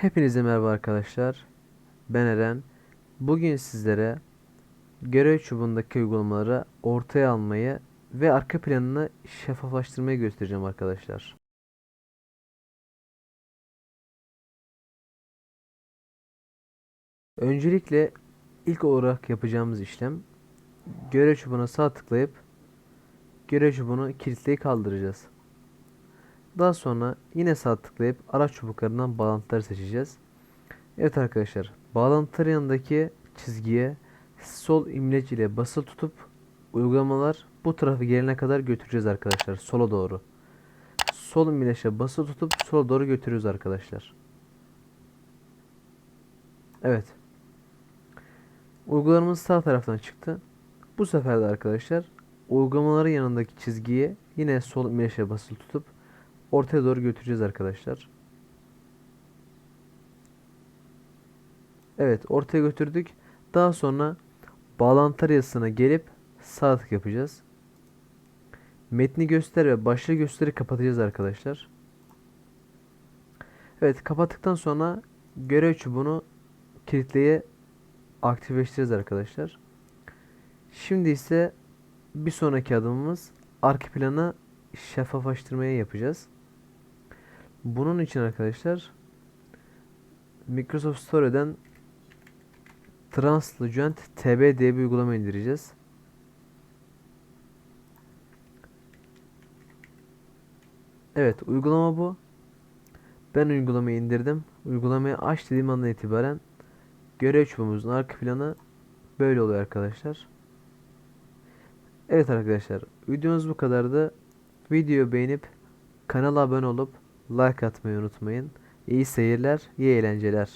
Hepinize merhaba arkadaşlar. Ben Eren. Bugün sizlere görev çubuğundaki uygulamaları ortaya almayı ve arka planını şeffaflaştırmayı göstereceğim arkadaşlar. Öncelikle ilk olarak yapacağımız işlem görev çubuğuna sağ tıklayıp görev çubuğunu kilitleyip kaldıracağız. Daha sonra yine sağ tıklayıp araç çubuklarından bağlantıları seçeceğiz. Evet arkadaşlar, bağlantılar yanındaki çizgiye sol imleç ile basılı tutup uygulamalar bu tarafa gelene kadar götüreceğiz arkadaşlar sola doğru. Sol imleçe basılı tutup sola doğru götürüyoruz arkadaşlar. Evet. Uygulamamız sağ taraftan çıktı. Bu sefer de arkadaşlar uygulamaların yanındaki çizgiye yine sol imleçe basılı tutup ortaya doğru götüreceğiz arkadaşlar. Evet ortaya götürdük. Daha sonra bağlantı yazısına gelip sağ tık yapacağız. Metni göster ve başlığı gösteri kapatacağız arkadaşlar. Evet kapattıktan sonra görev çubuğunu kilitleye aktifleştireceğiz arkadaşlar. Şimdi ise bir sonraki adımımız arka planı şeffaflaştırmaya yapacağız. Bunun için arkadaşlar Microsoft Store'den Translucent TB diye bir uygulama indireceğiz. Evet uygulama bu. Ben uygulamayı indirdim. Uygulamayı aç dediğim andan itibaren görev çubuğumuzun arka planı böyle oluyor arkadaşlar. Evet arkadaşlar videomuz bu kadardı. Videoyu beğenip kanala abone olup like atmayı unutmayın. İyi seyirler, iyi eğlenceler.